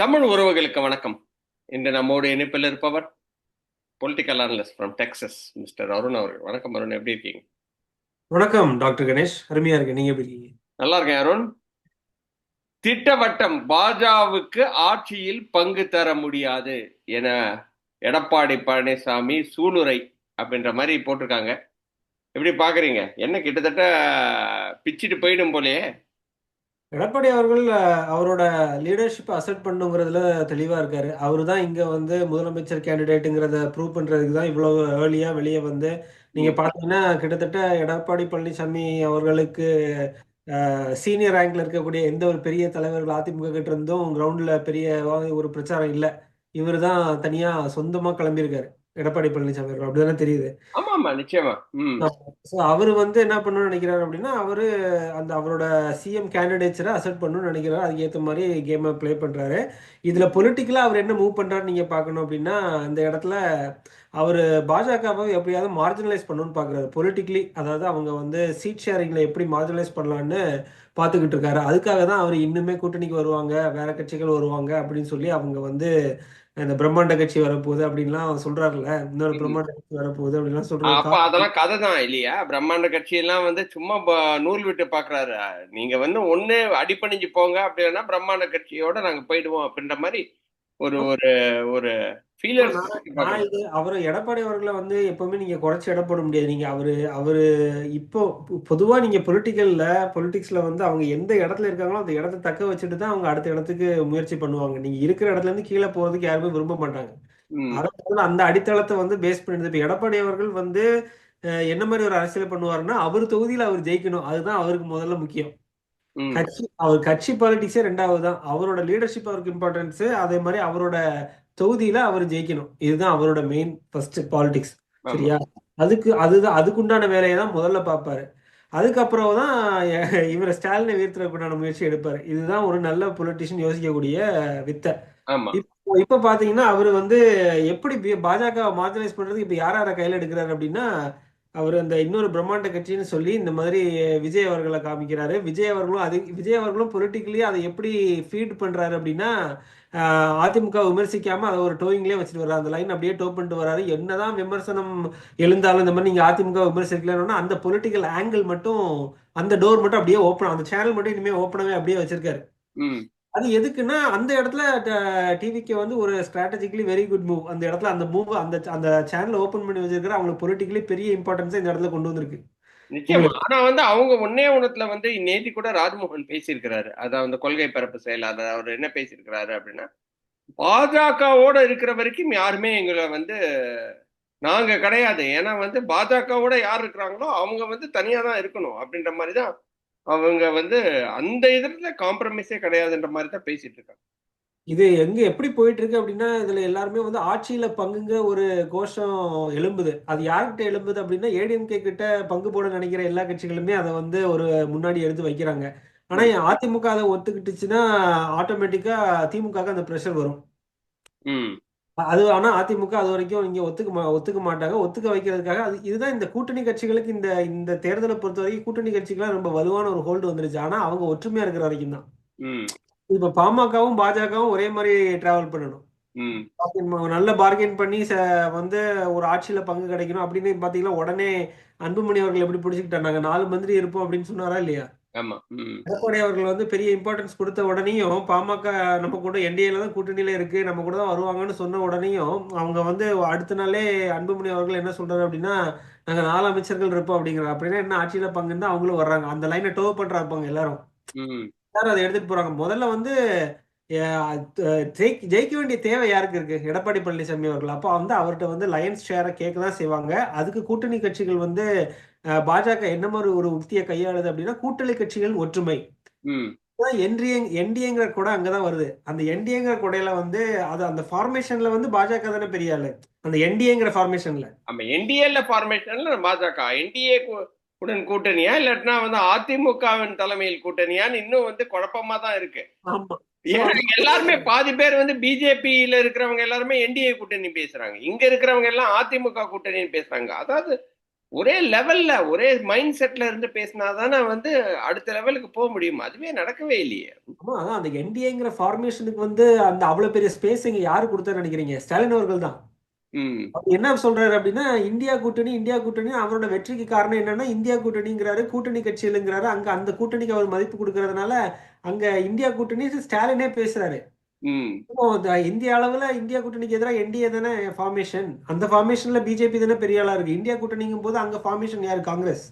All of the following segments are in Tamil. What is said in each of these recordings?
தமிழ் உறவுகளுக்கு வணக்கம். இன்று நம்மோடு இணைப்பில் இருப்பவர் political analyst from Texas mister Arun அவர்கள். வணக்கம் அருண் எப்படி இருக்கீங்க? வணக்கம் டாக்டர் கணேஷ். அருமையா இருக்கு நீங்க எப்படி இருக்கீங்க? நல்லா இருக்கேன் அருண். திட்டவட்டம் பாஜகவுக்கு ஆட்சியில் பங்கு தர முடியாது என எடப்பாடி பழனிசாமி சூளுரை அப்படின்ற மாதிரி போட்டிருக்காங்க. எப்படி பாக்குறீங்க? என்ன கிட்டத்தட்ட பிச்சிட்டு போயிடும் போலயே. எடப்பாடி அவர்கள் அவரோட லீடர்ஷிப் அசெப்ட் பண்ணுங்கிறதுல தெளிவா இருக்காரு. அவரு தான் இங்க வந்து முதலமைச்சர் கேண்டிடேட்டுங்கிறத ப்ரூவ் பண்றதுக்கு தான் இவ்வளவு ஏர்லியா வெளியே வந்து நீங்க பார்த்தீங்கன்னா பாத்தீங்கன்னா கிட்டத்தட்ட எடப்பாடி பழனிசாமி அவர்களுக்கு சீனியர் ரேங்க்ல இருக்கக்கூடிய எந்த ஒரு பெரிய தலைவர்கள் அதிமுக கிட்ட இருந்தும் கிரவுண்ட்ல பெரிய ஒரு பிரச்சாரம் இல்லை. இவர் தான் தனியா சொந்தமா கிளம்பியிருக்காரு. எடப்பாடி பழனிசாமி அவர்கள் அப்படிதானே தெரியுது? ஆமா ஆமா. நிச்சயமா அவர் வந்து என்ன பண்ணணும்னு நினைக்கிறாரு அப்படின்னா அவரு அந்த அவரோட சிஎம் கேண்டிடேட்ஸரை அசெப்ட் பண்ணணும்னு நினைக்கிறாரு. அதுக்கு ஏற்ற மாதிரி கேமை ப்ளே பண்றாரு. இதுல பொலிட்டிக்கலா அவர் என்ன மூவ் பண்றாரு நீங்க பார்க்கணும் அப்படின்னா இந்த இடத்துல அவர் பாஜகவை எப்படியாவது மார்ஜினலைஸ் பண்ணணும்னு பார்க்குறாரு. பொலிட்டிக்கலி அதாவது அவங்க வந்து சீட் ஷேரிங்ல எப்படி மார்ஜினலைஸ் பண்ணலான்னு பார்த்துக்கிட்டு இருக்காரு. அதுக்காக தான் அவர் இன்னுமே கூட்டணிக்கு வருவாங்க வேற கட்சிகள் வருவாங்க அப்படின்னு சொல்லி அவங்க வந்து இந்த பிரம்மாண்ட கட்சி வரப்போகுது அப்படின்லாம் சொல்றாருல்ல. இன்னொரு. பிரம்மாண்ட கட்சி வரப்போகுது அப்படின்லாம் சொல்றது அப்ப அதெல்லாம் கதை தான் இல்லையா? பிரம்மாண்ட கட்சி எல்லாம் வந்து சும்மா நூல் விட்டு பாக்குறாரு. நீங்க வந்து ஒண்ணு அடிபணிஞ்சு போங்க அப்படி இல்லைன்னா பிரம்மாண்ட கட்சியோட நாங்க போயிடுவோம் அப்படின்ற மாதிரி ஒரு ஒரு ஒரு அவரு எடப்பாடி அவர்களை வந்து எப்பவுமே நீங்க குறைச்சு எடை போட முடியாது. நீங்க அவரு அவரு இப்போ பொதுவா நீங்க பொலிட்டிக்கல்ல பொலிட்டிக்ஸ்ல வந்து அவங்க எந்த இடத்துல இருக்காங்களோ அந்த இடத்த தக்க வச்சுட்டு தான் அவங்க அடுத்த இடத்துக்கு முயற்சி பண்ணுவாங்க. நீங்க இருக்கிற இடத்துல இருந்து கீழே போறதுக்கு யாருமே விரும்ப மாட்டாங்க. அதனால அந்த அடித்தளத்தை வந்து பேஸ் பண்ணி இப்ப எடப்பாடி அவர்கள் வந்து என்ன மாதிரி ஒரு அரசியல் பண்ணுவாருன்னா அவர் தொகுதியில அவர் ஜெயிக்கணும். அதுதான் அவருக்கு முதல்ல முக்கியம். கட்சி அவர் கட்சி பாலிடிக்ஸே ரெண்டாவது தான் அவரோட லீடர்ஷிப் அவருக்கு இம்பார்ட்டன்ஸ் அதே மாதிரி அவரோட தொகுதியில அவர் ஜெயிக்கணும். இதுதான் அவரோட மெயின் ஃபர்ஸ்ட் பாலிடிக்ஸ். சரியா? அதுக்கு அதுதான் அதுக்குண்டான வேலையை தான் முதல்ல பார்ப்பாரு. அதுக்கப்புறம் தான் இவரை ஸ்டாலினை வீழ்த்துறதுக்குண்டான முயற்சி எடுப்பாரு. இதுதான் ஒரு நல்ல பொலிட்டிஷியன் யோசிக்கக்கூடிய வித்தை. இப்போ இப்ப பாத்தீங்கன்னா அவர் வந்து எப்படி பாஜக மார்ஜினைஸ் பண்றதுக்கு இப்ப யார் யாரை கையில எடுக்கிறாரு அப்படின்னா அவர் அந்த இன்னொரு பிரம்மாண்ட கட்சின்னு சொல்லி இந்த மாதிரி விஜய் அவர்களை காமிக்கிறாரு. விஜய் அவர்களும் அது விஜய் அவர்களும் பொலிட்டிக்கலி அதை எப்படி ஃபீட் பண்றாரு அப்படின்னா அதிமுக விமர்சிக்காம அதை ஒரு டோயிங்லேயே வச்சுட்டு வர்றாரு. அந்த லைன் அப்படியே டோ பண்ணிட்டு வர்றாரு. என்னதான் விமர்சனம் எழுந்தாலும் இந்த மாதிரி நீங்க அதிமுக விமர்சிக்கலன்னா அந்த பொலிட்டிக்கல் ஆங்கிள் மட்டும் அந்த டோர் மட்டும் அப்படியே ஓப்பன் அந்த சேனல் மட்டும் இனிமே ஓப்பனாவே அப்படியே வச்சிருக்காரு. அது எதுக்குன்னா அந்த இடத்துல டிவிக்கு வந்து ஒரு ஸ்ட்ராட்டஜிக்கலி வெரி குட் மூவ் அந்த இடத்துல அந்த மூவ் அந்த அந்த சேனல் ஓபன் பண்ணி வச்சிருக்கிற அவங்களுக்கு பொலிட்டிக்கலி பெரிய இம்பார்ட்டன்ஸ் இந்த இடத்துல கொண்டு வந்திருக்கு. நிச்சயமா. ஆனா வந்து அவங்க ஒன்னே ஒண்ணுத்துல வந்து நேத்தி கூட ராஜ்மோகன் பேசியிருக்கிறாரு. அதான் அந்த கொள்கை பரப்பு செயலாளர் அவர் என்ன பேசியிருக்கிறாரு அப்படின்னா பாஜகவோட இருக்கிற வரைக்கும் யாருமே எங்களை வந்து நாங்க கிடையாது. ஏன்னா வந்து பாஜகவோட யார் இருக்கிறாங்களோ அவங்க வந்து தனியா தான் இருக்கணும் அப்படின்ற மாதிரி தான் அவங்க வந்து அந்த இதுல காம்ப்ரமைஸே கிடையாதுன்ற மாதிரி தான் பேசிட்டு இருக்காங்க. இது எங்க எப்படி போயிட்டு இருக்கு அப்படின்னா இதுல எல்லாருமே வந்து ஆட்சியில பங்குங்கிற ஒரு கோஷம் எழும்புது. அது யார்கிட்ட எழும்புது அப்படின்னா ஏடிஎம்கே கிட்ட பங்கு போட நினைக்கிற எல்லா கட்சிகளுமே அதை வந்து ஒரு முன்னாடி எடுத்து வைக்கிறாங்க. ஆனா அதிமுக அதை ஒத்துக்கிட்டுச்சுன்னா ஆட்டோமேட்டிக்கா திமுக அந்த ப்ரெஷர் வரும். அது ஆனா அதிமுக அது வரைக்கும் இங்க ஒத்துக்க மா- ஒத்துக்க மாட்டாங்க. ஒத்துக்க வைக்கிறதுக்காக அது இதுதான் இந்த கூட்டணி கட்சிகளுக்கு இந்த இந்த தேர்தலை பொறுத்த வரைக்கும் கூட்டணி கட்சிகள்லாம் ரொம்ப வலுவான ஒரு ஹோல்டு வந்துருச்சு. ஆனா அவங்க ஒற்றுமையா இருக்கிற வரைக்கும் தான். ம். இப்ப பாமகவும் பாஜகவும் ஒரே மாதிரி டிராவல் பண்ணணும். ம். bargain ப- நல்ல பார்கெயின் பண்ணி ச- வந்து ஒரு ஆட்சியில பங்கு கிடைக்கணும் அப்படின்னு பாத்தீங்கன்னா உடனே அன்புமணி அவர்கள் எப்படி பிடிச்சிக்கிட்டாங்க நாங்க நாலு மந்திரி இருப்போம் அப்படின்னு சொன்னாரா இல்லையா? ஆமா எடப்பாடி அவர்கள் வந்து பெரிய இம்பார்ட்டன்ஸ் கொடுத்த உடனேயும் பாமக நம்ம கூட என்டிஏல தான் கூட்டணியில இருக்கு நம்ம கூட தான் வருவாங்கன்னு சொன்ன உடனேயும் அவங்க வந்து அடுத்த நாளே அன்புமணி அவர்கள் என்ன சொல்றாரு அப்படின்னா நாங்க நாலு அமைச்சர்கள் இருப்போம் அப்படிங்கிறாங்க அப்படின்னா என்ன ஆட்சியில பங்குன்னு அவங்களும் வர்றாங்க. அந்த லைனை டோ பண்றாங்க எல்லாரும். எல்லாரும் அதை எடுத்துட்டு போறாங்க. முதல்ல வந்து ஜெயிக்க வேண்டிய தேவை யாருக்கு இருக்கு? எடப்பாடி பழனிசாமி அவர்கள். அப்போ வந்து அவர்கிட்ட வந்து லயன்ஸ் ஷேரை கேட்க தான் செய்வாங்க. அதுக்கு கூட்டணி கட்சிகள் வந்து பாஜக என்ன மாதிரி ஒரு உத்தியை கையாளுது அப்படின்னா கூட்டணி கட்சிகள் ஒற்றுமை. என்டிஏ என்டிஏங்கிற கூட அங்கதான் வருது. அந்த என்டிஏங்கிற கொடையில வந்து அது அந்த ஃபார்மேஷன்ல வந்து பாஜக தானே பெரிய ஆளு. அந்த என்டிஏங்கிற ஃபார்மேஷன்ல ஆமா என்டிஏல ஃபார்மேஷன்ல பாஜக. என்டிஏ உடன் கூட்டணியா? இல்லாட்டினா வந்து அதிமுகவின் தலைமையில் கூட்டணியான்னு இன்னும் வந்து குழப்பமா தான் இருக்கு. எல்லாருமே பாதி பேர் வந்து பிஜேபியில இருக்கிறவங்க எல்லாருமே என்டிஏ கூட்டணி பேசுறாங்க. இங்க இருக்கிறவங்க எல்லாம் அதிமுக கூட்டணி பேசுறாங்க. அதாவது ஒரே லெவல்ல ஒரே மைண்ட் செட்ல இருந்து பேசினாதானே வந்து அடுத்த லெவலுக்கு போக முடியும். அதுவே நடக்கவே இல்லையே. ஆமா அதான் அந்த என்டிஏங்கிற ஃபார்மேஷனுக்கு வந்து அந்த அவ்வளவு பெரிய ஸ்பேஸ் இங்க யாரு கொடுத்தான்னு நினைக்கிறீங்க? ஸ்டாலின் அவர்கள் தான். என்ன சொல்றாரு அப்படின்னா இந்தியா கூட்டணி இந்தியா கூட்டணி அவரோட வெற்றிக்கு காரணம் என்னன்னா இந்தியா கூட்டணிங்கிறாரு கூட்டணி கட்சிகளுங்கிறாரு அங்க அந்த கூட்டணிக்கு அவர் மதிப்பு கொடுக்கறதுனால அங்க இந்தியா கூட்டணி ஸ்டாலினே பேசுறாரு. இந்திய அளவுல இந்தியா கூட்டணிக்கு எதிராக என்டிஏ தானே ஃபார்மேஷன் அந்த ஃபார்மேஷன்ல பிஜேபி தானே பெரிய ஆளா இருக்கு. இந்தியா கூட்டணிங்கும் போது அங்க ஃபார்மேஷன் யாரு? காங்கிரஸ்.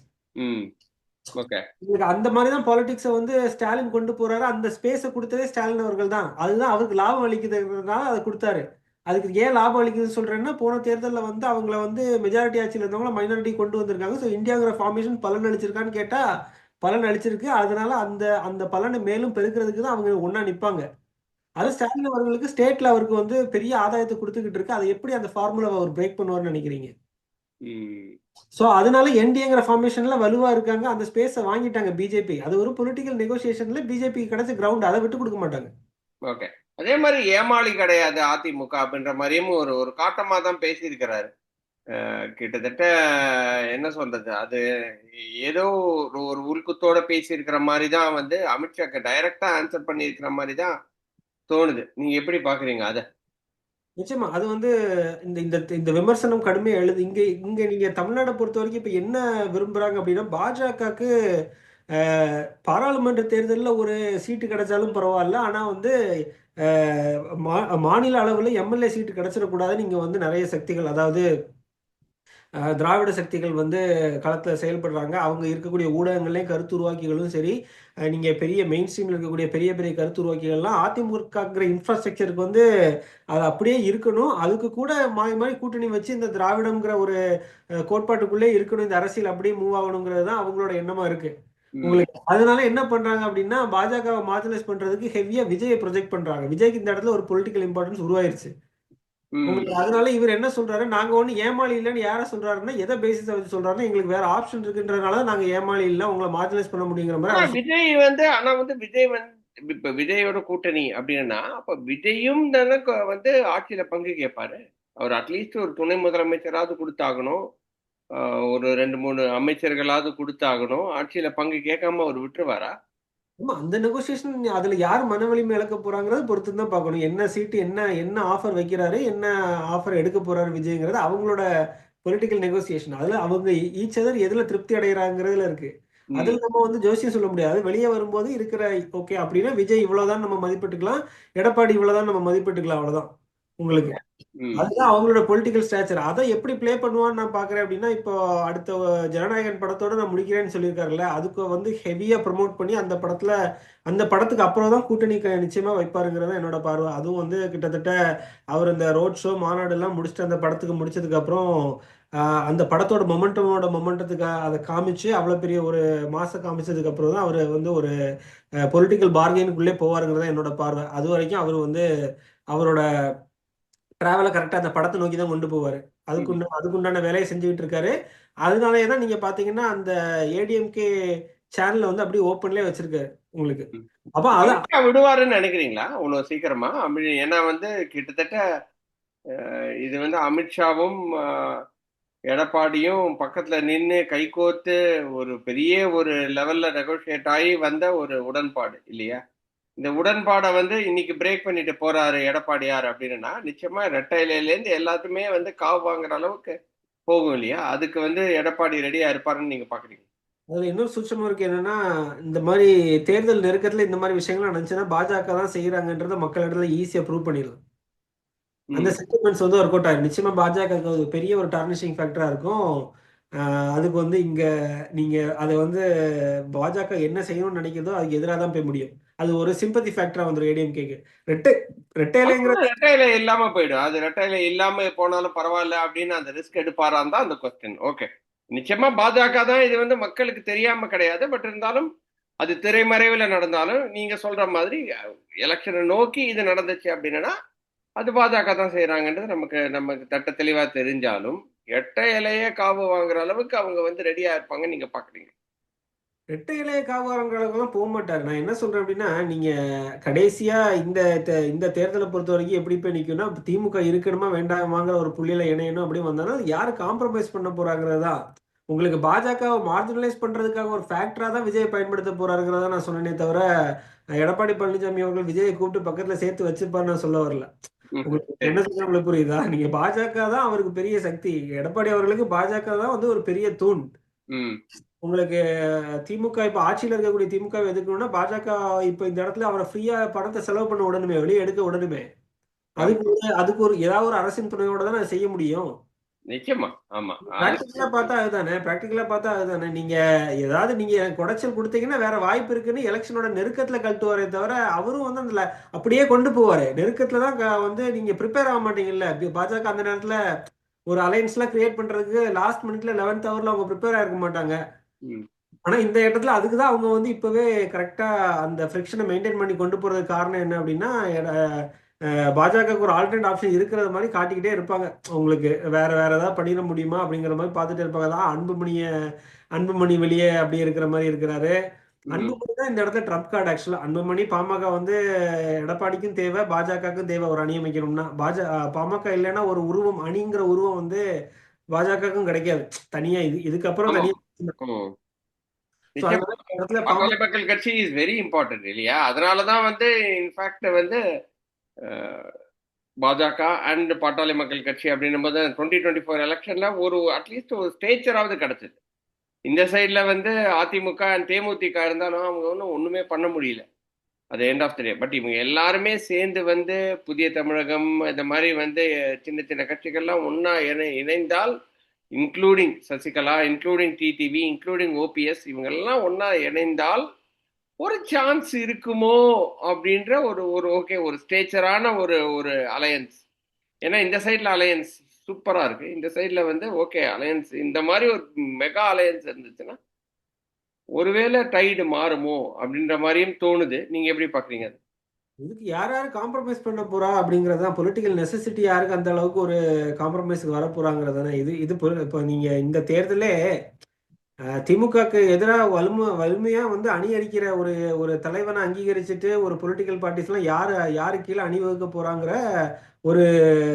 அந்த மாதிரி தான் பாலிடிக்ஸை வந்து ஸ்டாலின் கொண்டு போறாரு. அந்த ஸ்பேஸை கொடுத்ததே ஸ்டாலின் அவர்கள் தான். அதுதான் அவருக்கு லாபம் அளிக்குதுன்றதுனால அதை கொடுத்தாரு. அதுக்கு ஏன் லாபம் அளிக்குதுன்னு சொல்றேன்னா போன தேர்தலில் வந்து அவங்கள வந்து மெஜாரிட்டி ஆட்சியில் இருந்தவங்கள மைனாரிட்டி கொண்டு வந்திருக்காங்க. ஸோ இந்தியாங்கிற ஃபார்மேஷன் பலன் அளிச்சிருக்கான்னு கேட்டா பலன் அளிச்சிருக்கு. அதனால அந்த அந்த பலனை மேலும் பெருக்கிறதுக்கு தான் அவங்க ஒண்ணா நிப்பாங்க. அது ஸ்டாலின் அவர்களுக்கு ஸ்டேட்ல அவருக்கு வந்து பெரிய ஆதாயத்தை கொடுத்துக்கிட்டு இருக்கு. அதை எப்படி அந்த ஃபார்முலாவை அவர் பிரேக் பண்ணுவார்னு நினைக்கிறீங்க? ஸோ அதனால என்டிஏங்கிற ஃபார்மேஷன்ல வலுவா இருக்காங்க. அந்த ஸ்பேஸை வாங்கிட்டாங்க பிஜேபி அது ஒரு பொலிட்டிக்கல் நெகோசியேஷன்ல பிஜேபி கிடைச்ச கிரவுண்ட் அதை விட்டு கொடுக்க மாட்டாங்க. ஓகே அதே மாதிரி ஏமாளி கிடையாது அதிமுக அப்படின்ற மாதிரியும் ஒரு ஒரு காட்டமா தான் பேசியிருக்கிறாரு. கிட்டத்தட்ட என்ன சொல்றது அது ஏதோ ஒரு ஒரு உள்குத்தோட பேசியிருக்கிற மாதிரி தான் வந்து அமித்ஷாக்கு டைரக்டா ஆன்சர் பண்ணியிருக்கிற மாதிரி தான் தோணுது. நீங்க எப்படி பாக்குறீங்க அதை? நிச்சயமா அது வந்து இந்த இந்த இந்த விமர்சனம் கடுமையாக எழுது. இங்க இங்க நீங்க தமிழ்நாடை பொறுத்த வரைக்கும் இப்ப என்ன விரும்புறாங்க அப்படின்னா பாஜகவுக்கு பாராளுமன்ற தேர்தலில் ஒரு சீட்டு கிடைச்சாலும் பரவாயில்ல. ஆனால் வந்து மாநில அளவில் எம்எல்ஏ சீட்டு கிடைச்சிடக்கூடாதுன்னு நீங்கள் வந்து நிறைய சக்திகள் அதாவது திராவிட சக்திகள் வந்து களத்தில் செயல்படுறாங்க. அவங்க இருக்கக்கூடிய ஊடகங்கள்லையும் கருத்து உருவாக்கிகளும் சரி நீங்கள் பெரிய மெயின் ஸ்ட்ரீமில் இருக்கக்கூடிய பெரிய பெரிய கருத்து உருவாக்கிகள்லாம் அதிமுகங்கிற இன்ஃப்ராஸ்ட்ரக்சருக்கு வந்து அது அப்படியே இருக்கணும். அதுக்கு கூட மாறி மாறி கூட்டணி வச்சு இந்த திராவிடம்ங்கிற ஒரு கோட்பாட்டுக்குள்ளே இருக்கணும். இந்த அரசியல் அப்படியே மூவ் ஆகணுங்கிறது தான் அவங்களோட எண்ணமாக இருக்குது உங்களுக்கு அதனால என்ன பண்றாங்க அப்படின்னா பாஜகவை மார்ஜினைஸ் பண்றதுக்கு ஹெவியா விஜயை ப்ரொஜெக்ட் பண்றாங்க. விஜய்க்கு இந்த இடத்துல ஒரு பொலிட்டிக்கல் இம்பார்ட்டன்ஸ் உருவாயிருச்சு. உங்களுக்கு அதனால இவர் என்ன சொல்றாரு? நாங்க ஒண்ணு ஏமாளி இல்லைன்னு யார சொல்றாருன்னா எதை பேசிஸை வச்சு சொல்றாருன்னா எங்களுக்கு வேற ஆப்ஷன் இருக்குன்றதுனால நாங்க ஏமாளி இல்ல உங்களை மார்ஜினைஸ் பண்ண முடியுங்கிற மாதிரி விஜய் வந்து ஆனா வந்து விஜய் வந்து இப்ப விஜயோட கூட்டணி அப்படின்னா அப்ப விஜயும் தானே வந்து ஆட்சியில பங்கு கேட்பாரு. அவர் அட்லீஸ்ட் ஒரு துணை முதலமைச்சராவது கொடுத்தாகணும். ஒரு ரெண்டு மூணு அமைச்சர்களாவது கொடுத்தாகணும். ஆட்சியில பங்கு கேட்காம அவர் விட்டுருவாரா? ஆமா அந்த நெகோசியேஷன் அதுல யார் மன வலிமை இழக்க போறாங்கிறத பொறுத்து தான் பார்க்கணும். என்ன சீட்டு என்ன என்ன ஆஃபர் வைக்கிறாரு என்ன ஆஃபர் எடுக்க போறாரு விஜய்ங்கிறது அவங்களோட பொலிட்டிக்கல் நெகோசியேஷன் அதுல அவங்க ஈச் அதர் எதுல திருப்தி அடைகிறாங்கிறதுல இருக்கு. அதுல நம்ம வந்து ஜோசியம் சொல்ல முடியாது. வெளியே வரும்போது இருக்கிற ஓகே அப்படின்னா விஜய் இவ்வளவுதான் நம்ம மதிப்பிட்டுக்கலாம். எடப்பாடி இவ்வளவுதான் நம்ம மதிப்பிட்டுக்கலாம் அவ்வளவுதான். உங்களுக்கு. அதுதான் அவங்களோட பொலிட்டிக்கல் ஸ்ட்ராச்சர் அதை எப்படி ப்ளே பண்ணுவான்னு நான் பாக்குறேன் அப்படின்னா இப்போ அடுத்த ஜனநாயகன் படத்தோட நான் முடிக்கிறேன்னு சொல்லியிருக்காருல்ல அதுக்கு வந்து ஹெவியா ப்ரமோட் பண்ணி அந்த படத்துல அந்த படத்துக்கு அப்புறம் தான் கூட்டணி நிச்சயமா வைப்பாருங்கிறது என்னோட பார்வை. அதுவும் வந்து கிட்டத்தட்ட அவர் இந்த ரோட் ஷோ மாநாடு எல்லாம் முடிச்சுட்டு அந்த படத்துக்கு முடிச்சதுக்கு அப்புறம் அந்த படத்தோட மொமெண்டமோட மொமெண்டத்துக்கு அதை காமிச்சு அவ்வளவு பெரிய ஒரு மாசம் காமிச்சதுக்கு அப்புறம் தான் அவர் வந்து ஒரு பொலிட்டிக்கல் பார்கெனுக்குள்ளே போவாருங்கிறத என்னோட பார்வை. அது வரைக்கும் அவர் வந்து அவரோட டிராவலை கரெக்டாக அந்த படத்தை நோக்கி தான் கொண்டு போவார். அதுக்குண்ட அதுக்குண்டான வேலையை செஞ்சுக்கிட்டு இருக்காரு. அதனாலே தான் நீங்கள் பார்த்தீங்கன்னா அந்த ஏடிஎம்கே சேனலை வந்து அப்படியே ஓப்பன்லேயே வச்சிருக்காரு உங்களுக்கு. அப்போ அதான் விடுவாருன்னு நினைக்கிறீங்களா? அவ்வளவு சீக்கிரமா? அப்படி ஏன்னா வந்து கிட்டத்தட்ட இது வந்து அமித்ஷாவும் எடப்பாடியும் பக்கத்துல நின்று கைகோர்த்து ஒரு பெரிய ஒரு லெவல்ல நெகோஷியேட் ஆகி வந்த ஒரு உடன்பாடு இல்லையா? இந்த உடன்பாடை வந்து இன்னைக்கு பிரேக் பண்ணிட்டு போறாரு எடப்பாடியார் அப்படின்னா நிச்சயமா ரெட்டை இலையிலேருந்து எல்லாத்துமே வந்து காவு வாங்குற அளவுக்கு போகும் இல்லையா? அதுக்கு வந்து எடப்பாடி ரெடியா இருப்பாருன்னு நீங்க பாக்குறீங்க. அதில் இன்னொரு சூட்சமும் இருக்கு என்னன்னா இந்த மாதிரி தேர்தல் நெருக்கத்தில் இந்த மாதிரி விஷயங்கள்லாம் நடந்துச்சுன்னா பாஜக தான் செய்கிறாங்கன்றத மக்களிடத்துல ஈஸியாக ப்ரூவ் பண்ணிடலாம். அந்த சென்டிமெண்ட்ஸ் வந்து ஒர்க் அவுட் ஆகும் நிச்சயமா பாஜக ஒரு பெரிய ஒரு டார்னிஷிங் ஃபேக்டரா இருக்கும். அதுக்கு வந்து இங்க நீங்க அதை வந்து பாஜக என்ன செய்யணும்னு நினைக்கிறதோ அதுக்கு எதிராக தான் போய் முடியும். அது ஒரு சிம்பதி ஃபேக்டரா வந்துடும் ஏடிஎம்கேக்கு ரெட்டை ரெட்டையிலைங்கிற அது இலை இல்லாம போயிடும். அது ரெட்டை இலை இல்லாம போனாலும் பரவாயில்ல அப்படின்னு அந்த ரிஸ்க் எடுப்பாரான் தான் அந்த கொஸ்டின் ஓகே நிச்சயமா பாஜக தான் இது வந்து மக்களுக்கு தெரியாம கிடையாது. பட் இருந்தாலும் அது திரைமறைவில் நடந்தாலும் நீங்க சொல்ற மாதிரி எலெக்ஷனை நோக்கி இது நடந்துச்சு அப்படின்னா அது பாஜக தான் செய்யறாங்கன்றது நமக்கு நமக்கு தட்ட தெளிவா தெரிஞ்சாலும் எட்ட இலையே காவு வாங்குற அளவுக்கு அவங்க வந்து ரெடியா இருப்பாங்க நீங்க பாக்குறீங்க. ரெட்டை இலைய காவாரங்களுக்கெல்லாம் போக மாட்டாரு. நான் என்ன சொல்றேன் அப்படின்னா நீங்க கடைசியா இந்த தே- இந்த தேர்தலை பொறுத்த வரைக்கும் எப்படி போய் நிக்கும்னா திமுக இருக்கணுமா வேண்டாமாங்கிற ஒரு புள்ளியில இணையணும் அப்படின்னு வந்தாலும் அது யாரு காம்ப்ரமைஸ் பண்ண போறாங்கிறதா? உங்களுக்கு பாஜகவை மார்ஜினலைஸ் பண்றதுக்காக ஒரு ஃபேக்டரா தான் விஜய் பயன்படுத்த போறாருங்கிறத நான் சொன்னேனே தவிர எடப்பாடி பழனிசாமி அவர்கள் விஜயை கூப்பிட்டு பக்கத்துல சேர்த்து வச்சுப்பான்னு நான் சொல்ல வரல. உங்களுக்கு என்ன சொல்ல உங்களுக்கு புரியுதா? நீங்க பாஜக தான் அவருக்கு பெரிய சக்தி. எடப்பாடி அவர்களுக்கு பாஜக தான் வந்து ஒரு பெரிய தூண். ம். உங்களுக்கு திமுக இப்ப ஆட்சியில இருக்கக்கூடிய திமுக எதுக்கணும்னா பாஜக இப்ப இந்த இடத்துல அவரை ஃப்ரீயா பணத்தை செலவு பண்ண உடனுமே வெளியே எடுக்க உடனுமே. அதுக்கு அதுக்கு ஒரு ஏதாவது ஒரு அரசின் துணையோட தான் செய்ய முடியும். நிச்சயமா ஆமா. பிராக்டிக்கலா பார்த்தா அதுதானே பிராக்டிக்கலா பார்த்தா அதுதானே. நீங்க ஏதாவது நீங்க குடைச்சல் கொடுத்தீங்கன்னா வேற வாய்ப்பு இருக்குன்னு எலெக்ஷனோட நெருக்கத்துல கழட்டுவாரே தவிர அவரும் வந்து அந்த அப்படியே கொண்டு போவாரு. நெருக்கத்துல தான் வந்து நீங்க ப்ரிப்பேர் ஆக மாட்டீங்கல்ல. பாஜக அந்த நேரத்துல ஒரு அலைன்ஸ்லாம் கிரியேட் பண்றதுக்கு லாஸ்ட் மினிட்ல லெவன்த் ஹவர்ல அவங்க ப்ரிப்பேர் ஆயிருக்க மாட்டாங்க. ஆனா இந்த இடத்துல அதுக்கு தான் அவங்க வந்து இப்பவே கரெக்டா அந்த ஃப்ரிக்ஷனை மெயின்டைன் பண்ணி கொண்டு போறதுக்கு காரணம் என்ன அப்படின்னா பாஜகவுக்கு ஒரு ஆல்டர்னேட் ஆப்ஷன் இருக்கிறது மாதிரி காட்டிக்கிட்டே இருப்பாங்க. உங்களுக்கு வேற வேற ஏதாவது பண்ணிட முடியுமா அப்படிங்கிற மாதிரி பார்த்துட்டே இருப்பாங்க. அதான் அன்புமணிய அன்புமணி வெளியே அப்படி இருக்கிற மாதிரி இருக்கிறாரு. அன்புமணி தான் இந்த இடத்துல ட்ரம்ப் கார்டு ஆக்சுவலா அன்புமணி பாமக வந்து எடப்பாடிக்கும் தேவை பாஜகவுக்கும் தேவை ஒரு அணி அமைக்கணும்னா. பாஜ பாமக இல்லைன்னா ஒரு உருவம் அணிங்கிற உருவம் வந்து பாஜகவுக்கும் கிடைக்காது. தனியா இது இதுக்கப்புறம். தனியா பாமக மக்கள் கட்சி இஸ் வெரி இம்பார்ட்டன்ட் இல்லையா? அதனாலதான் வந்து இன்ஃபேக்ட் வந்து பாஜக அண்ட் பாட்டாளி மக்கள் கட்சி அப்படின்னும் போது டுவெண்ட்டி டுவெண்ட்டி ஃபோர் எலெக்ஷன்ல ஒரு அட்லீஸ்ட் ஒரு ஸ்டேச்சராவது கிடைச்சது. இந்த சைட்ல வந்து அதிமுக அண்ட் தேமுதிக இருந்தாலும் அவங்க ஒன்றும் ஒண்ணுமே பண்ண முடியல. அது end of the day but இவங்க எல்லாருமே சேர்ந்து வந்து புதிய தமிழகம் இந்த மாதிரி வந்து சின்ன சின்ன கட்சிகள்லாம் ஒன்றா இணை இணைந்தால் including Sasikala including TTV including OPS இவங்கெல்லாம் ஒன்றா இணைந்தால் ஒரு சான்ஸ் இருக்குமோ அப்படின்ற ஒரு ஒரு ஓகே ஒரு ஸ்டேச்சரான ஒரு ஒரு அலையன்ஸ் ஏன்னா இந்த சைடில் அலையன்ஸ் சூப்பராக இருக்குது இந்த சைடில் வந்து ஓகே அலையன்ஸ் இந்த மாதிரி ஒரு மெகா அலையன்ஸ் இருந்துச்சுன்னா ஒருவேளை டைடு மாறுமோ அப்படின்ற மாதிரியும் தோணுது. நீங்கள் எப்படி பார்க்குறீங்க அது? இதுக்கு யார் யார் காம்ப்ரமைஸ் பண்ண போறா அப்படிங்கிறது தான் பொலிட்டிக்கல் நெசசிட்டி யாருக்கு அந்த அளவுக்கு ஒரு காம்ப்ரமைஸுக்கு வர போறாங்கிறது தானே. இது இது இப்போ நீங்க இந்த தேர்தலே திமுகக்கு எதிராக வலிமை வலிமையா வந்து அணி அடிக்கிற ஒரு ஒரு தலைவனை அங்கீகரிச்சுட்டு ஒரு பொலிட்டிக்கல் பார்ட்டிஸ்லாம் யார் யாரு கீழே அணிவகுக்க போறாங்கிற ஒரு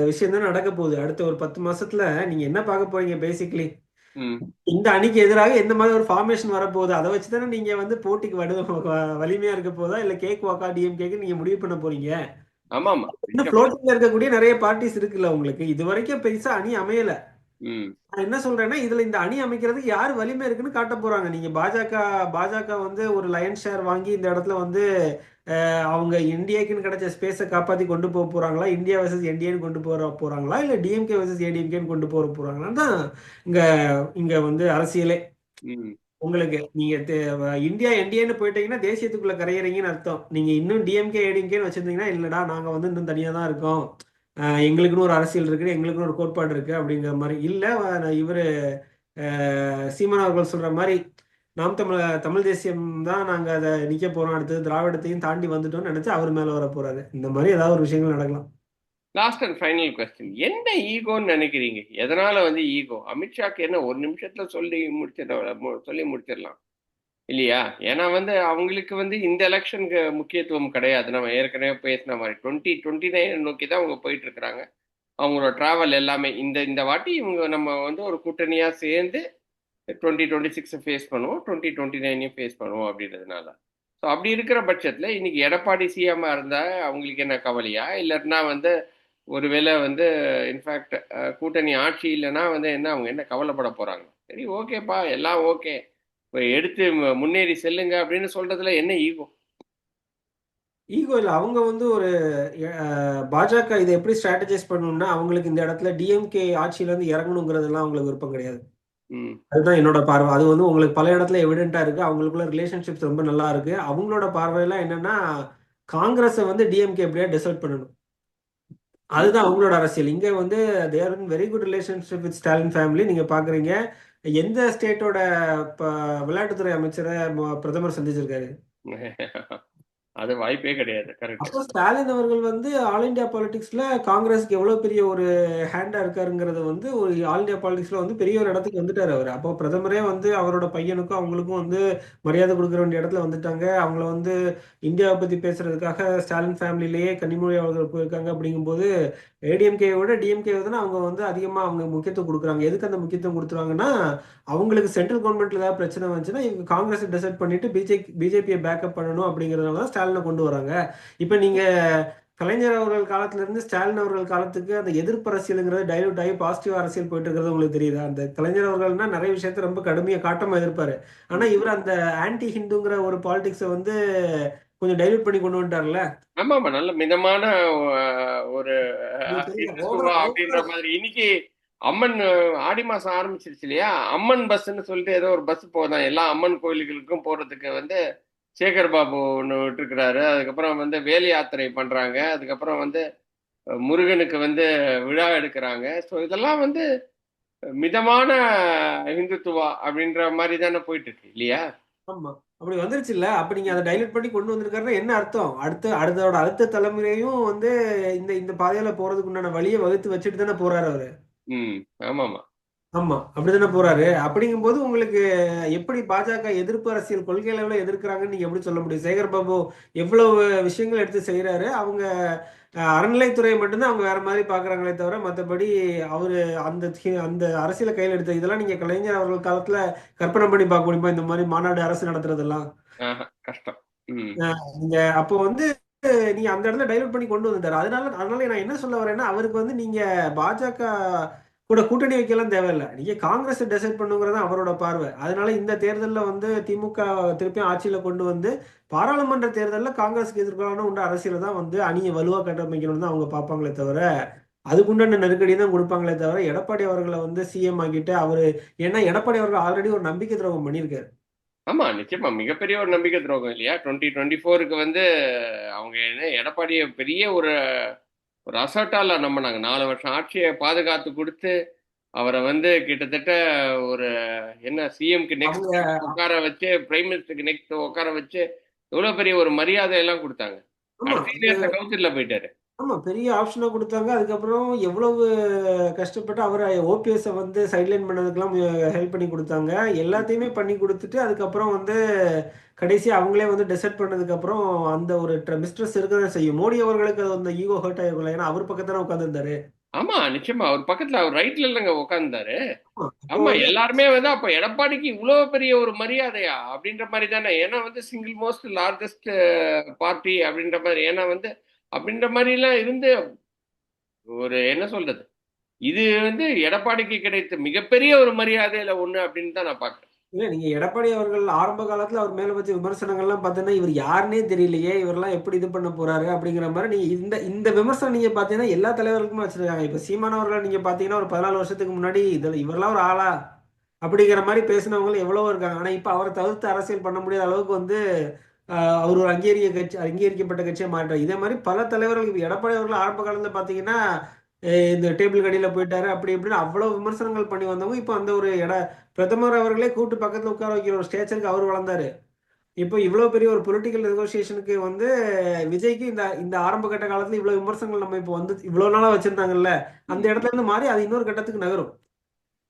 விஷயம் தான் நடக்க போகுது. அடுத்த ஒரு பத்து மாசத்துல நீங்க என்ன பார்க்க போறீங்க பேசிக்கலி இந்த அணிக்கு எதிராக எந்த மாதிரி ஒரு ஃபார்மேஷன் வரப்போகுது? அதை வச்சு தானே நீங்க வந்து போட்டிக்கு வடு வலிமையா இருக்க போதா? இல்ல கேக் வாக்கா டிஎம்கேக்கு நீங்க முடிவு பண்ண போறீங்க? ஆமா ஆமா இன்னும் ஃப்ளோட்டிங்ல இருக்கக்கூடிய நிறைய பார்ட்டிஸ் இருக்குல்ல உங்களுக்கு? இது வரைக்கும் பெருசா அணி அமையல. நான் என்ன சொல்றேன்னா இதுல இந்த அணி அமைக்கிறதுக்கு யார் வலிமை இருக்குன்னு காட்ட போறாங்க. நீங்க பாஜக பாஜக வந்து ஒரு லயன் ஷேர் வாங்கி இந்த இடத்துல வந்து அவங்க இந்தியாக்குன்னு கிடைச்ச ஸ்பேஸை காப்பாத்தி கொண்டு போக போறாங்களா? இந்தியா வர்சஸ் என்டிஏன்னு கொண்டு போற போறாங்களா? இல்ல டிஎம்கே வர்சஸ் ஏடிஎம்கேன்னு கொண்டு போற போறாங்களான்னு தான் இங்க இங்க வந்து அரசியலே. உங்களுக்கு நீங்க இந்தியா என்டிஏன்னு போயிட்டீங்கன்னா தேசியத்துக்குள்ள கரையறீங்கன்னு அர்த்தம். நீங்க இன்னும் டிஎம்கே ஏடிஎம்கேன்னு வச்சிருந்தீங்கன்னா இல்லடா நாங்க வந்து இன்னும் தனியா தான் இருக்கோம். எங்களுக்குன்னு ஒரு அரசியல் இருக்குது எங்களுக்குன்னு ஒரு கோட்பாடு இருக்குது அப்படிங்கிற மாதிரி. இல்லை வ- நான் இவரு சீமான் அவர்கள் சொல்கிற மாதிரி நாம் தமிழ் தமிழ் தேசியம் தான் நாங்கள் அதை நிற்க போகிறோம் அடுத்தது திராவிடத்தையும் தாண்டி வந்துட்டோம்னு நினச்சி அவர் மேலே வர போகிறாரு இந்த மாதிரி ஏதாவது ஒரு விஷயங்கள் நடக்கலாம். லாஸ்ட் அண்ட் ஃபைனல் கொஸ்டின் என்ன ஈகோன்னு நினைக்கிறீங்க? எதனால வந்து ஈகோ? அமித்ஷாக்கு என்ன ஒரு நிமிஷத்துல சொல்லி முடிச்சிட மு- சொல்லி முடிச்சிடலாம். இல்லையா? ஏன்னா வந்து அவங்களுக்கு வந்து இந்த எலெக்ஷனுக்கு முக்கியத்துவம் கிடையாது. நம்ம ஏற்கனவே பேசின மாதிரி டுவெண்ட்டி டுவெண்ட்டி நைன் நோக்கி தான் அவங்க போயிட்டு இருக்கிறாங்க. அவங்களோட டிராவல் எல்லாமே இந்த இந்த வாட்டி இவங்க நம்ம வந்து ஒரு கூட்டணியா சேர்ந்து டுவெண்ட்டி டுவெண்ட்டி சிக்ஸை ஃபேஸ் பண்ணுவோம். டுவெண்ட்டி டுவெண்ட்டி நைனையும் ஃபேஸ் பண்ணுவோம் அப்படின்றதுனால. ஸோ அப்படி இருக்கிற பட்சத்தில் இன்னைக்கு எடப்பாடி சிஎம்மா இருந்தால் அவங்களுக்கு என்ன கவலையா? இல்லைன்னா வந்து ஒருவேளை வந்து இன்ஃபேக்ட் கூட்டணி ஆட்சி இல்லைன்னா வந்து என்ன அவங்க என்ன கவலைப்பட போறாங்க? சரி ஓகேப்பா எல்லாம் ஓகே எடுத்து முன்னேறி செல்லுங்க அப்படின்னு சொல்றதுல என்ன ஈகோ? ஈகோ இல்ல. அவங்க வந்து ஒரு பாஜக இதை எப்படி ஸ்ட்ராட்டஜைஸ் பண்ணணும்னா அவங்களுக்கு இந்த இடத்துல டிஎம்கே ஆட்சியில இருந்து இறங்கணுங்கிறதெல்லாம் அவங்களுக்கு விருப்பம் கிடையாது. அதுதான் என்னோட பார்வை. அது வந்து உங்களுக்கு பல இடத்துல எவிடென்ட்டா இருக்கு. அவங்களுக்குள்ள ரிலேஷன்ஷிப்ஸ் ரொம்ப நல்லா இருக்கு. அவங்களோட பார்வையெல்லாம் என்னன்னா காங்கிரஸை வந்து டிஎம்கே எப்படியா டிசைட் பண்ணணும். அதுதான் அவங்களோட அரசியல். இங்க வந்து there very good relationship with Stalin family நீங்க பாக்குறீங்க. எந்த ஸ்டேட்டோட விளையாட்டுத்துறை அமைச்சரை பிரதமர் சந்திச்சிருக்காரு? அது வாய்ப்பே கிடையாது கரெக்ட் அப்போ ஸ்டாலின் அவர்கள் வந்து ஆல் இந்தியா பாலிடிக்ஸ்ல காங்கிரஸ்க்கு எவ்வளவு பெரிய ஒரு ஹேண்டா இருக்காருங்கிறது வந்து ஒரு ஆல் இந்தியா பாலிடிக்ஸ்ல வந்து பெரிய ஒரு இடத்துக்கு வந்துட்டாரு அவர். அப்போ பிரதமரே வந்து அவரோட பையனுக்கும் அவங்களுக்கும் வந்து மரியாதை கொடுக்க வேண்டிய இடத்துல வந்துட்டாங்க. அவங்கள வந்து இந்தியாவை பத்தி பேசுறதுக்காக ஸ்டாலின் ஃபேமிலிலேயே கனிமொழி அவர்கள் போயிருக்காங்க அப்படிங்கும்போது ஏடிஎம்கே விட டிஎம்கே வந்து அவங்க வந்து அதிகமா அவங்க முக்கியத்துவம் கொடுக்குறாங்க. எதுக்கு அந்த முக்கியத்துவம் கொடுத்துருவாங்கன்னா அவங்களுக்கு சென்ட்ரல் கவர்மெண்ட்ல ஏதாவது பிரச்சனை வந்துச்சுன்னா இவங்க காங்கிரஸ் டிசைட் பண்ணிட்டு பிஜே பிஜேபியை பேக்கப் பண்ணணும் அப்படிங்கிறதுனால தான் ஸ்டாலின் கொண்டு வராங்க. இப்ப நீங்க கலைஞர் அவர்கள் காலத்துல இருந்து ஸ்டாலின் அவர்கள் காலத்துக்கு அந்த எதிர்ப்பு அரசியலுங்கிறது டைலூட் ஆகி பாசிட்டிவ் அரசியல் போயிட்டு இருக்கிறது உங்களுக்கு தெரியுதா? அந்த கலைஞர் அவர்கள்னா நிறைய விஷயத்த ரொம்ப கடுமையா காட்டமா எதிர்ப்பாரு ஆனா இவர் அந்த ஆன்டி ஹிந்துங்கிற ஒரு பாலிடிக்ஸை வந்து கொஞ்சம் டைலூட் பண்ணி கொண்டு வந்துட்டார்ல? ஆமா ஆமா. நல்ல மிதமான ஒரு அப்படின்ற மாதிரி. இன்னைக்கு அம்மன் ஆடி மாசம் ஆரம்பிச்சிருச்சு இல்லையா? அம்மன் பஸ்ன்னு சொல்லிட்டு ஏதோ ஒரு பஸ் போதான். எல்லா அம்மன் கோயில்களுக்கும் போறதுக்கு வந்து சேகர் பாபு ஒன்று விட்டுருக்கிறாரு. அதுக்கப்புறம் வந்து வேலை யாத்திரை பண்றாங்க. அதுக்கப்புறம் வந்து முருகனுக்கு வந்து விழா எடுக்கிறாங்க. ஸோ இதெல்லாம் வந்து மிதமான இந்துத்துவா அப்படின்ற மாதிரி தானே போயிட்டு இருக்கு இல்லையா? ஆமா. அப்படி வந்துருச்சு இல்ல. அப்ப நீங்க அதை டைலூட் பண்ணி கொண்டு வந்திருக்காருன்னா என்ன அர்த்தம்? அடுத்த அடுத்தோட அடுத்த தலைமுறையும் வந்து இந்த இந்த பாதையில போறதுக்கு உண்டான வழியை வகுத்து வச்சுட்டு தானே போறாரு அவரு. ம். ஆமாமா. ஆமா அப்படிதானே போறாரு? அப்படிங்கும்போது உங்களுக்கு எப்படி பாஜக எதிர்ப்பு அரசியல் கொள்கை அளவுல எதிர்க்கிறாங்கன்னு நீங்க எப்படி சொல்ல முடியும்? சேகர் பாபு எவ்வளவு விஷயங்கள் எடுத்து செய்யறாரு அவங்க அறநிலைத்துறையை மட்டும்தான் அவங்க வேற மாதிரி பாக்குறாங்களே தவிர மத்தபடி அவரு அந்த அந்த அரசியலை கையில் எடுத்த இதெல்லாம் நீங்க கலைஞர் அவர்கள் காலத்துல கற்பனை பண்ணி பார்க்க முடியுமா? இந்த மாதிரி மாநாடு அரசு நடத்துறதெல்லாம்? கஷ்டம். நீங்க அப்போ வந்து நீங்க அந்த இடத்துல டைலூட் பண்ணி கொண்டு வந்துட்டாரு அதனால அதனால நான் என்ன சொல்ல வரேன்னா அவருக்கு வந்து நீங்க பாஜக கூட கூட்டணி வைக்கலாம் தேவையில்லை. நீங்க காங்கிரஸ் டிசைட் பண்ணுங்கிறது தான் அவரோட பார்வை. அதனால இந்த தேர்தலில் வந்து திமுக திருப்பியும் ஆட்சியில் கொண்டு வந்து பாராளுமன்ற தேர்தலில் காங்கிரஸுக்கு எதிர்ப்பான உண்டு அரசியலை தான் வந்து அணியை வலுவா கட்டமைக்கணும்னு தான் அவங்க பார்ப்பாங்களே தவிர அதுக்குண்டான நெருக்கடி தான் கொடுப்பாங்களே தவிர எடப்பாடி அவர்களை வந்து சிஎம் ஆகிட்டு அவரு ஏன்னா எடப்பாடி அவர்கள் ஆல்ரெடி ஒரு நம்பிக்கை துரோகம் பண்ணியிருக்காரு. ஆமா நிச்சயமா. மிகப்பெரிய ஒரு நம்பிக்கை துரோகம் இல்லையா? டுவெண்ட்டி டுவெண்ட்டி ஃபோருக்கு வந்து அவங்க என்ன எடப்பாடியை பெரிய ஒரு ஒரு அசட்டால நம்பினாங்க நாலு வருஷம் ஆட்சியை பாதுகாத்து கொடுத்து அவரை வந்து கிட்டத்தட்ட ஒரு என்ன சிஎம்க்கு நெக்ஸ்ட் உட்கார வச்சு பிரைம் மினிஸ்டருக்கு நெக்ஸ்ட் உட்கார வச்சு எவ்வளவு பெரிய ஒரு மரியாதை எல்லாம் கொடுத்தாங்க கவுன்சில்ல போயிட்டாரு. ஆமா பெரிய ஆப்ஷனா கொடுத்தாங்க. அதுக்கப்புறம் எவ்வளவு கஷ்டப்பட்டு அவரை ஓபிஎஸ் வந்து சைட்லைன் பண்ணதுக்கெல்லாம் ஹெல்ப் பண்ணி கொடுத்தாங்க. எல்லாத்தையுமே பண்ணி கொடுத்துட்டு அதுக்கப்புறம் வந்து கடைசி அவங்களே வந்து டிசைட் பண்ணதுக்கு அப்புறம் அந்த ஒரு மிஸ்ட்ரஸ் இருக்கதான் செய்யும். மோடி அவர்களுக்கு அது அந்த ஈகோ ஹர்ட் ஆயிருக்கல ஏன்னா அவர் பக்கத்துல உட்காந்துருந்தாரு ஆமா நிச்சயமா. அவர் பக்கத்துல அவர் ரைட்ல இல்லைங்க உட்கார்ந்தாரு. ஆமா வந்து எல்லாருமே வந்து அப்ப எடப்பாடிக்கு இவ்வளவு பெரிய ஒரு மரியாதையா? அப்படின்ற மாதிரி தானே. ஏன்னா வந்து சிங்கிள் மோஸ்ட் லார்ஜஸ்ட் பார்ட்டி அப்படின்ற மாதிரி. ஏன்னா வந்து அப்படின்ற மாதிரிலாம் இருந்து ஒரு என்ன சொல்றது? இது வந்து எடப்பாடிக்கு கிடைத்த மிகப்பெரிய ஒரு மரியாதையில ஒண்ணு அப்படின்னு தான் நான் பாக்குறேன் இல்ல நீங்க எடப்பாடி அவர்கள் ஆரம்ப காலத்துல அவர் மேல வச்ச விமர்சனங்கள்லாம் பார்த்தீங்கன்னா இவர் யாருன்னே தெரியலையே இவரெல்லாம் எப்படி இது பண்ண போறாரு அப்படிங்கிற மாதிரி நீங்க இந்த இந்த விமர்சனம் நீங்க பாத்தீங்கன்னா எல்லா தலைவர்களுக்குமே வச்சிருக்காங்க. இப்ப சீமானவர்கள் நீங்க பாத்தீங்கன்னா ஒரு பதினாலு வருஷத்துக்கு முன்னாடி இதுல இவரெல்லாம் ஒரு ஆளா? அப்படிங்கிற மாதிரி பேசினவங்களும் எவ்வளவோ இருக்காங்க. ஆனா இப்ப அவரை தவிர்த்து அரசியல் பண்ண முடியாத அளவுக்கு வந்து அவர் ஒரு அங்கீகரிய கட்சி அங்கீகரிக்கப்பட்ட கட்சியாக மாறிட்டார். இதே மாதிரி பல தலைவர்கள் எடப்பாடி அவர்கள் ஆரம்ப காலத்தில் பார்த்தீங்கன்னா இந்த டேபிள் கடையில் போயிட்டாரு அப்படி இப்படின்னு அவ்வளோ விமர்சனங்கள் பண்ணி வந்தவங்க இப்போ அந்த ஒரு இட பிரதமர் அவர்களே கூட்டு பக்கத்தில் உட்கார வைக்கிற ஒரு ஸ்டேச்சருக்கு அவர் வளர்ந்தாரு. இப்போ இவ்வளோ பெரிய ஒரு பொலிட்டிக்கல் நெகோசியேஷனுக்கு வந்து விஜய்க்கு இந்த இந்த ஆரம்ப கட்ட காலத்தில் இவ்வளோ விமர்சனங்கள் நம்ம இப்போ வந்து இவ்வளோ நாளாக வச்சுருந்தாங்கல்ல அந்த இடத்துல இருந்து மாறி அது இன்னொரு கட்டத்துக்கு நகரும்.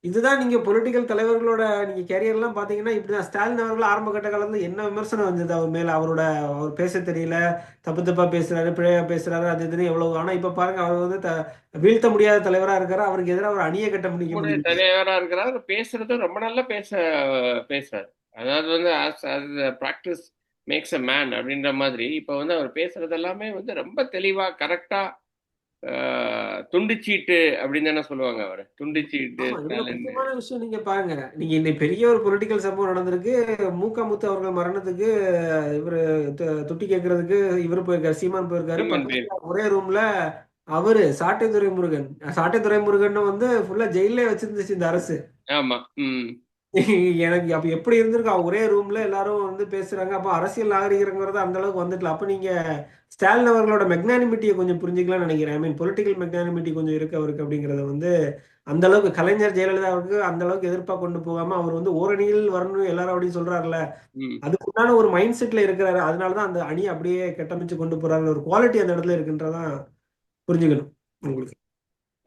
இதுதான் நீங்க பொலிட்டிக்கல் தலைவர்களோட நீங்க கேரியர்லாம் பாத்தீங்கன்னா இப்படிதான். ஸ்டாலின் அவர்கள் ஆரம்ப கட்ட காலத்துல என்ன விமர்சனம் வந்தது அவர் மேல அவரோட அவர் பேச தெரியல தப்பு தப்பா பேசுறாரு பிழையா பேசுறாரு அது இதுன்னு எவ்வளவு. ஆனா இப்ப பாருங்க அவர் வந்து த- வீழ்த்த முடியாத தலைவரா இருக்காரு. அவருக்கு எதிராக ஒரு அணியை கட்ட முடியும் தலைவரா இருக்கிறார். பேசுறது ரொம்ப நல்லா பேச பேசுறாரு. அதாவது வந்து ப்ராக்டிஸ் மேக்ஸ் அ மேன் அப்படின்ற மாதிரி இப்போ வந்து அவர் பேசுறது எல்லாமே வந்து ரொம்ப தெளிவா கரெக்டா துண்டுச்சீட்டு அப்படின்னு தானே சொல்லுவாங்க அவர். துண்டுச்சீட்டு முக்கியமான விஷயம் நீங்க பாருங்க. நீங்க இன்னைக்கு பெரிய ஒரு பொலிட்டிக்கல் சம்பவம் நடந்திருக்கு. மூக்கா முத்து அவர்கள் மரணத்துக்கு இவரு துட்டி கேட்கறதுக்கு இவரு போயிருக்காரு சீமான் போயிருக்காரு. ஒரே ரூம்ல அவரு சாட்டை துரைமுருகன் சாட்டை துரைமுருகன் வந்து ஃபுல்லா ஜெயிலே வச்சிருந்துச்சு இந்த அரசு. ஆமா எனக்கு அப்ப எப்படி இருந்திருக்கும் ஒரே ரூம்ல எல்லாரும் வந்து பேசுறாங்க. அப்ப அரசியல் நாகரிகங்கிறது அந்த அளவுக்கு வந்துட்டல அப்ப நீங்க ஸ்டாலின் அவர்களோட மெக்னானிமிட்டியை கொஞ்சம் புரிஞ்சுக்கலாம்னு நினைக்கிறேன். ஐ மீன் பொலிட்டிக்கல் மெக்னானிமிட்டி கொஞ்சம் இருக்கு அவருக்கு அப்படிங்கறத வந்து அந்த அளவுக்கு கலைஞர் ஜெயலலிதா அவருக்கு அந்த அளவுக்கு எதிர்ப்பா கொண்டு போகாம அவர் வந்து ஓரணியில் வரணும் எல்லாரும் அப்படின்னு சொல்றாருல அதுக்குண்டான ஒரு மைண்ட் செட்ல இருக்கிறாரு. அதனாலதான் அந்த அணி அப்படியே கட்டமைச்சு கொண்டு போறாரு ஒரு குவாலிட்டி அந்த இடத்துல இருக்குன்றதான் புரிஞ்சுக்கணும். உங்களுக்கு.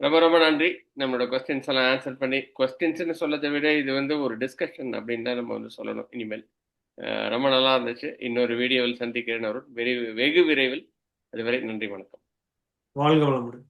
ரொம்ப ரொம்ப நன்றி. நம்மளோட கொஸ்டின்ஸ் எல்லாம் ஆன்சர் பண்ணி. கொஸ்டின்ஸ்னு சொல்லதை விட இது வந்து ஒரு டிஸ்கஷன் அப்படின்னு தான் நம்ம வந்து சொல்லணும் இனிமேல். ரொம்ப நல்லா இருந்துச்சு. இன்னொரு வீடியோவில் சந்திக்கிறேன் அவர்கள் வெகு வெகு விரைவில். அதுவரை நன்றி வணக்கம். வாழ்க வளமுடன்.